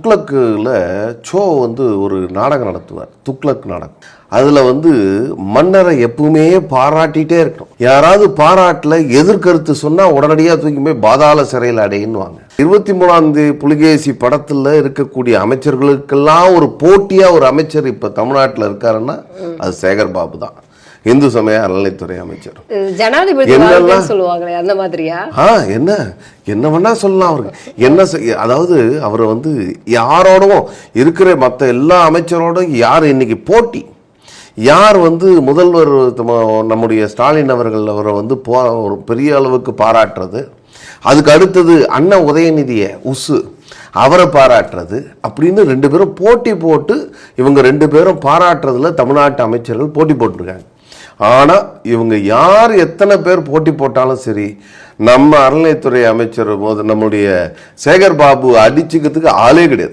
துக்ளக்கில் so வந்து ஒரு நாடகம் நடத்துவார். துக்ளக் நாடகம். அதில் வந்து மன்னரை எப்பவுமே பாராட்டிகிட்டே இருக்கணும். யாராவது பாராட்டில் எதிர்கருத்து சொன்னால் உடனடியாக தூக்கி போய் பாதாள சிறையில் அடையின்னுவாங்க. இருபத்தி மூணாந்து புலிகேசி படத்தில் இருக்கக்கூடிய அமைச்சர்களுக்கெல்லாம் ஒரு போட்டியாக ஒரு அமைச்சர் இப்போ தமிழ்நாட்டில் இருக்காருன்னா அது சேகர் பாபு தான். இந்து சமய அறநிலைத்துறை அமைச்சர். ஜனாதிபதி சொல்லுவாங்களே அந்த மாதிரியா? ஆ என்ன? என்ன வேணா சொல்லலாம் அவருக்கு. என்ன அதாவது அவர் வந்து யாரோடும் இருக்கிற மற்ற எல்லா அமைச்சரோடும் யார் இன்னைக்கு போட்டி? யார் வந்து முதல்வர் நம்முடைய ஸ்டாலின் அவர்கள் அவரை வந்து போ ஒரு பெரிய அளவுக்கு பாராட்டுறது? அதுக்கு அடுத்தது அண்ணன் உதயநிதியை உசு. அவரை பாராட்டுறது அப்படின்னு ரெண்டு பேரும் போட்டி போட்டு இவங்க ரெண்டு பேரும் பாராட்டுறதுல தமிழ்நாட்டு அமைச்சர்கள் போட்டி போட்டிருக்காங்க. ஆனால் இவங்க யார் எத்தனை பேர் போட்டி போட்டாலும் சரி நம்ம அறநிலையத்துறை அமைச்சர் போது நம்முடைய சேகர் பாபு அடிச்சுக்கிறதுக்கு ஆளே கிடையாது.